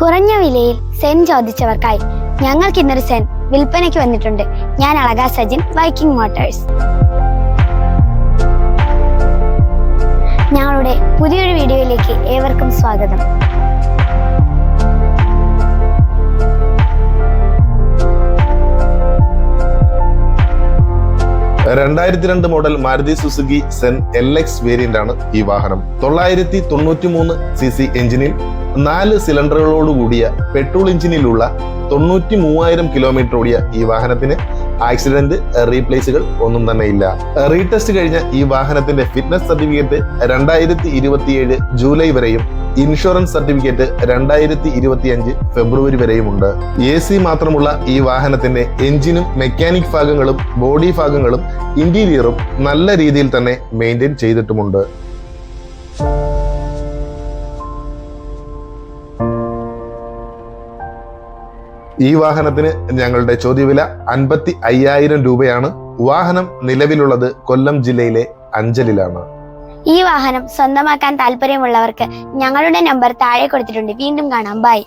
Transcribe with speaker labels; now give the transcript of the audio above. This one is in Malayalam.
Speaker 1: കുറഞ്ഞ വിലയിൽ സെൻ ചോദിച്ചവർക്കായി ഞങ്ങൾക്ക് ഇന്നൊരു സെൻ വിൽപ്പനയ്ക്ക് വന്നിട്ടുണ്ട്. ഞാൻ അളക സജിൻ വൈക്കിംഗ് മോട്ടേഴ്സ് ഞങ്ങളുടെ പുതിയൊരു വീഡിയോയിലേക്ക് ഏവർക്കും സ്വാഗതം.
Speaker 2: രണ്ടായിരത്തി രണ്ട് model Maruti Suzuki Zen L X variant ആണ് ഈ വാഹനം. തൊള്ളായിരത്തി തൊണ്ണൂറ്റി മൂന്ന് സി സി എഞ്ചിനിൽ നാല് സിലിണ്ടറുകളോടുകൂടിയ പെട്രോൾ എഞ്ചിനിലുള്ള തൊണ്ണൂറ്റി മൂവായിരം കിലോമീറ്റർ ഓടിയ ഈ വാഹനത്തിന് ആക്സിഡന്റ് റീപ്ലേസുകൾ ഒന്നും തന്നെ ഇല്ല. റീടെസ്റ്റ് കഴിഞ്ഞ ഈ വാഹനത്തിന്റെ ഫിറ്റ്നസ് സർട്ടിഫിക്കറ്റ് രണ്ടായിരത്തി ജൂലൈ വരെയും ഇൻഷുറൻസ് സർട്ടിഫിക്കറ്റ് രണ്ടായിരത്തി ഇരുപത്തിയഞ്ച് ഫെബ്രുവരി വരെയുമുണ്ട്. എ സി മാത്രമുള്ള ഈ വാഹനത്തിന്റെ എഞ്ചിനും മെക്കാനിക് ഭാഗങ്ങളും ബോഡി ഭാഗങ്ങളും ഇന്റീരിയറും നല്ല രീതിയിൽ തന്നെ മെയിന്റെയിൻ ചെയ്തിട്ടുമുണ്ട്. ഈ വാഹനത്തിന് ഞങ്ങളുടെ ചോദ്യവില അൻപത്തി അയ്യായിരം രൂപയാണ്. വാഹനം നിലവിലുള്ളത് കൊല്ലം ജില്ലയിലെ അഞ്ചലിലാണ്.
Speaker 1: ഈ വാഹനം സ്വന്തമാക്കാൻ താല്പര്യമുള്ളവർക്ക് ഞങ്ങളുടെ നമ്പർ താഴെ കൊടുത്തിട്ടുണ്ട്. വീണ്ടും കാണാം. ബൈ.